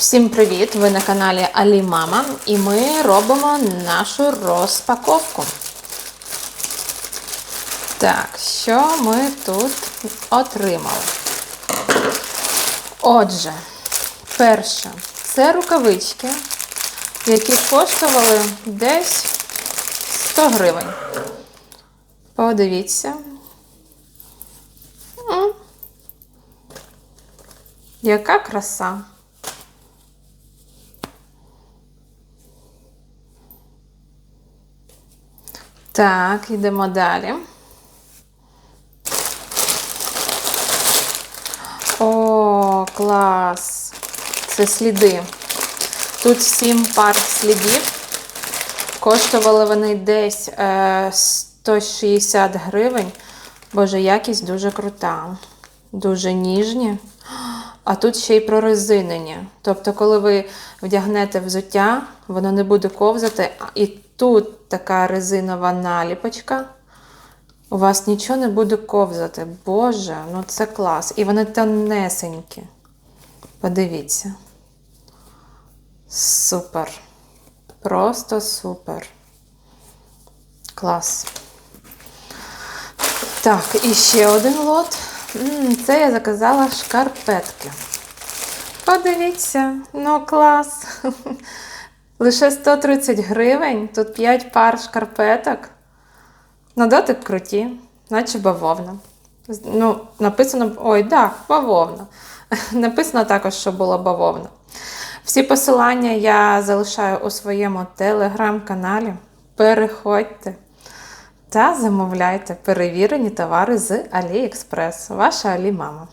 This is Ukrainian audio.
Всім привіт! Ви на каналі Алі Мама і ми робимо нашу розпаковку. Так, що ми тут отримали? Отже, перше, це рукавички, які коштували десь 100 гривень. Подивіться. Яка краса! Так, йдемо далі. О, клас! Це сліди. Тут сім пар слідів. Коштували вони десь е, 160 гривень. Боже, якість дуже крута. Дуже ніжні. А тут ще й прорезинені. Тобто, коли ви вдягнете взуття, воно не буде ковзати. І тут така резинова наліпочка. У вас нічого не буде ковзати. Боже, ну це клас. І вони тонесенькі. Подивіться. Супер. Просто супер. Клас. Так, і ще один лот. Це я заказала шкарпетки. Подивіться, ну клас. Лише 130 гривень, тут 5 пар шкарпеток. На дотик круті, наче бавовна. Ну, написано, ой, так, бавовна. Написано також, що була бавовна. Всі посилання я залишаю у своєму телеграм-каналі. Переходьте та замовляйте перевірені товари з AliExpress. Ваша Алі Мама.